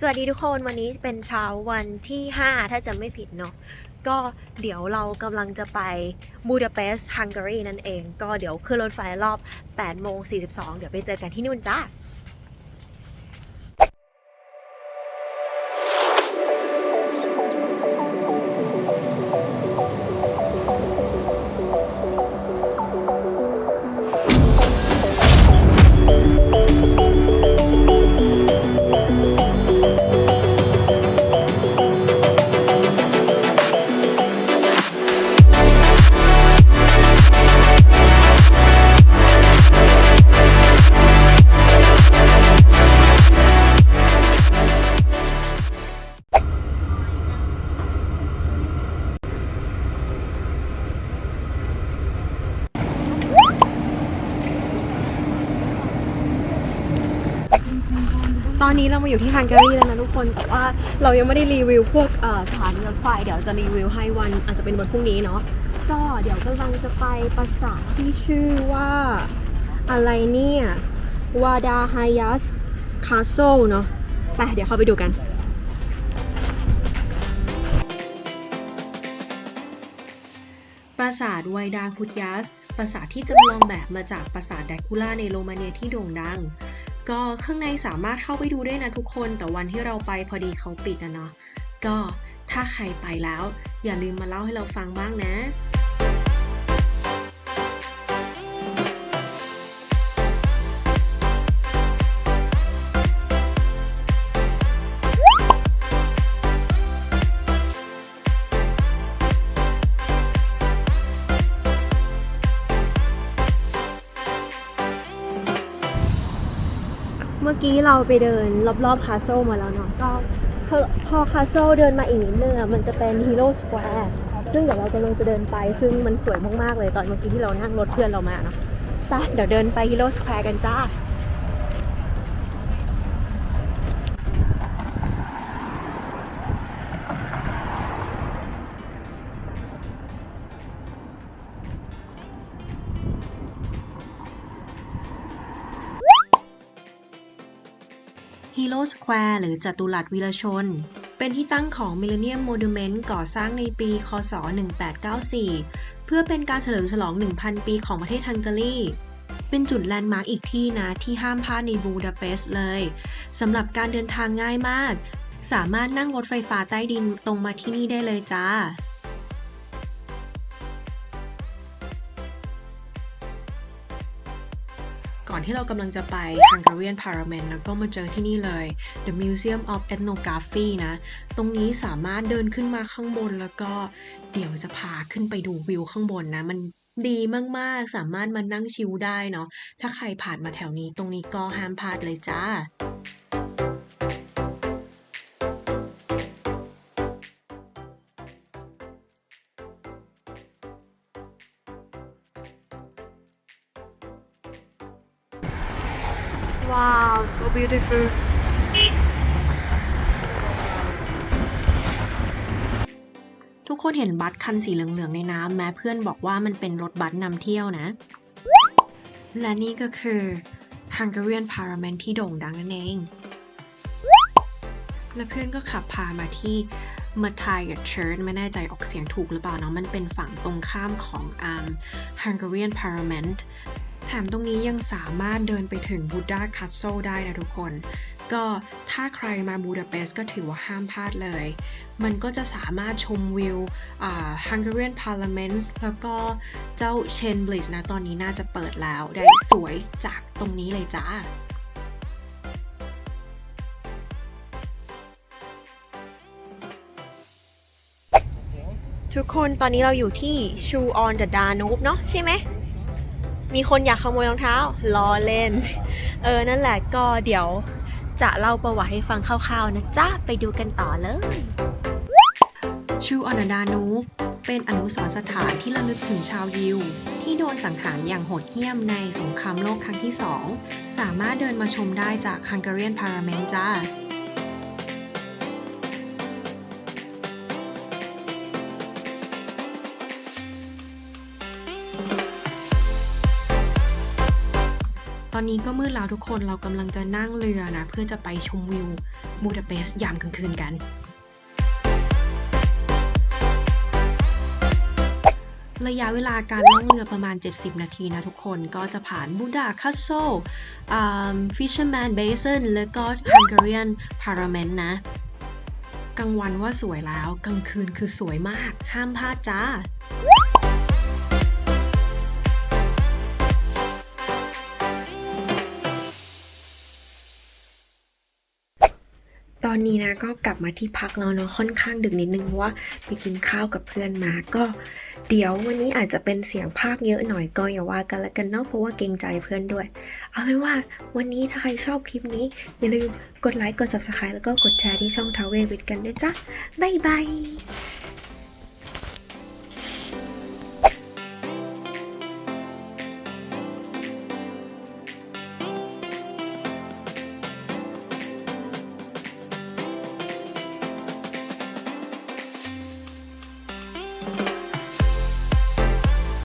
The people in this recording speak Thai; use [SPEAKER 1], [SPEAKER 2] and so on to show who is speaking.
[SPEAKER 1] สวัสดีทุกคนวันนี้เป็นเช้าวันที่ 5 ถ้าจะไม่ผิดเนาะก็เดี๋ยวเรากำลังจะไปบูดาเปสต์ฮังการีนั่นเอง ก็เดี๋ยวขึ้นรถไฟรอบ8โมง42 เดี๋ยวไปเจอกันที่นู่นจ้า ตอนนี้เรามาอยู่ที่ฮังการีแล้วนะทุกคนแต่ว่าเรายังไม่ได้รีวิวพวกสถานีรถไฟเดี๋ยวจะรีวิวให้วันอาจจะเป็นวันพรุ่งนี้เนาะก็เดี๋ยวกำลังจะไปปราสาทที่ชื่อว่าอะไรเนี่ยวาดาไฮยัสคาโซเนาะไปเดี๋ยวเข้าไปดูกัน
[SPEAKER 2] ปราสาทไวดาคุตยัส ปราสาทที่จำลองแบบมาจากปราสาทแดคูล่าในโรมาเนียที่โด่งดัง ก็ข้างในสามารถเข้าไปดูได้นะทุกคน แต่วันที่เราไปพอดีเขาปิดนะเนาะก็ถ้าใครไปแล้ว อย่าลืมมาเล่าให้เราฟังบ้างนะ
[SPEAKER 1] มื่อกี้เราไปเดินรอบๆคาโซลมาแล้วเนาะก็พอคาโซลเดินมาอีกนิดนึงอะมันจะเป็นฮีโร่สแควร์ซึ่งเดี๋ยวเรากำลังจะเดินไปซึ่งมันสวยมากๆเลยตอนเมื่อกี้ที่เรานั่งรถเพื่อนเรามาเนาะไปเดี๋ยวเดินไปฮีโร่สแควร์กันจ้า
[SPEAKER 2] ฮีโร่สแควร์หรือจัตุรัสวีรชน เป็นที่ตั้งของ Millennium Monument ก่อสร้างในปี คศ 1894 เพื่อเป็นการเฉลิมฉลอง 1,000 ปีของประเทศฮังการี เป็นจุดแลนด์มาร์กอีกที่นะที่ห้ามพลาดในบูดาเปสต์เลยสำหรับการเดินทางง่ายมาก สามารถนั่งรถไฟฟ้าใต้ดินตรงมาที่นี่ได้เลยจ้า ก่อนที่เรากำลังจะไป Hungarian Parliament แล้วก็มาเจอที่นี่เลย The Museum of Ethnography นะ ตรงนี้สามารถเดินขึ้นมาข้างบนแล้วก็เดี๋ยวจะพาขึ้นไปดูวิวข้างบนนะ มันดีมาก ๆ สามารถมานั่งชิลได้เนาะ ถ้าใครผ่านมาแถวนี้ตรงนี้ก็ห้ามพลาดเลยจ้า
[SPEAKER 1] ว้าว so beautiful
[SPEAKER 2] ทุกคนเห็นบัสคันสีเหลืองๆในน้ำแม้เพื่อนบอกว่ามันเป็นรถบัสนำเที่ยวนะ และนี่ก็คือ Hungarian Parliament ที่โด่งดังนั่นเอง และเพื่อนก็ขับพามาที่ m a t a y a Church ไม่แน่ใจออกเสียงถูกหรือเปล่าเนาะมันเป็นฝั่งตรงข้ามของอ่า Hungarian Parliament แถมตรงนี้ยังสามารถเดินไปถึงบูดาคัสโซได้นะทุกคน ก็ถ้าใครมาบูดาเปสต์ก็ถือว่าห้ามพลาดเลย มันก็จะสามารถชมวิวอ่า Hungarian Parliament แล้วก็เจ้าเชนบลิ d นะตอนนี้น่าจะเปิดแล้วได้สวยจากตรงนี้เลยจ้า
[SPEAKER 1] ทุกคนตอนนี้เราอยู่ที่ Shoe on the Danube เนาะใช่ไหม มีคนอยากขโมยรองเท้าล้อเล่น เออ นั่นแหละก็เดี๋ยวจะเล่าประวัติให้ฟังคร่าวๆนะจ้าไปดูกันต่อเลย
[SPEAKER 2] ชูออนาดานูฟเป็นอนุสรณ์สถานที่ระลึกถึงชาวยิว ที่โดนสังหารอย่างโหดเหี้ยมในสงครามโลกครั้งที่ 2 สามารถเดินมาชมได้จาก Hungarian Parliament จ้า อนนี้ก็มืดแล้วทุกคนเรากำลังจะนั่งเรือนะ เพื่อจะไปชมวิวบูดาเปสต์ยามกลางคืนกัน ระยะเวลาการล่องเรือประมาณ 70 นาทีนะทุกคนก็จะผ่านบูดาคาสโซฟิชเชอร์แมนเบสันแล้วก็ฮังการีนพาราเมนต์นะกลางวันว่าสวยแล้วกลางคืนคือสวยมาก ห้ามพลาดจ้า ตอนนี้นะก็กลับมาที่พักแล้วเนาะค่อนข้างดึกนิดนึงเพราะว่าไปกินข้าวกับเพื่อนมาก็ เดี๋ยววันนี้อาจจะเป็นเสียงภาคเยอะหน่อยก็อย่าว่ากันละกันเนาะเพราะว่าเกรงใจเพื่อนด้วย เอาเป็นว่าวันนี้ถ้าใครชอบคลิปนี้ อย่าลืมกดไลค์กด subscribe แล้วก็กดแชร์ที่ช่องทาวเววิดกันด้วยจ้ะบ๊ายบาย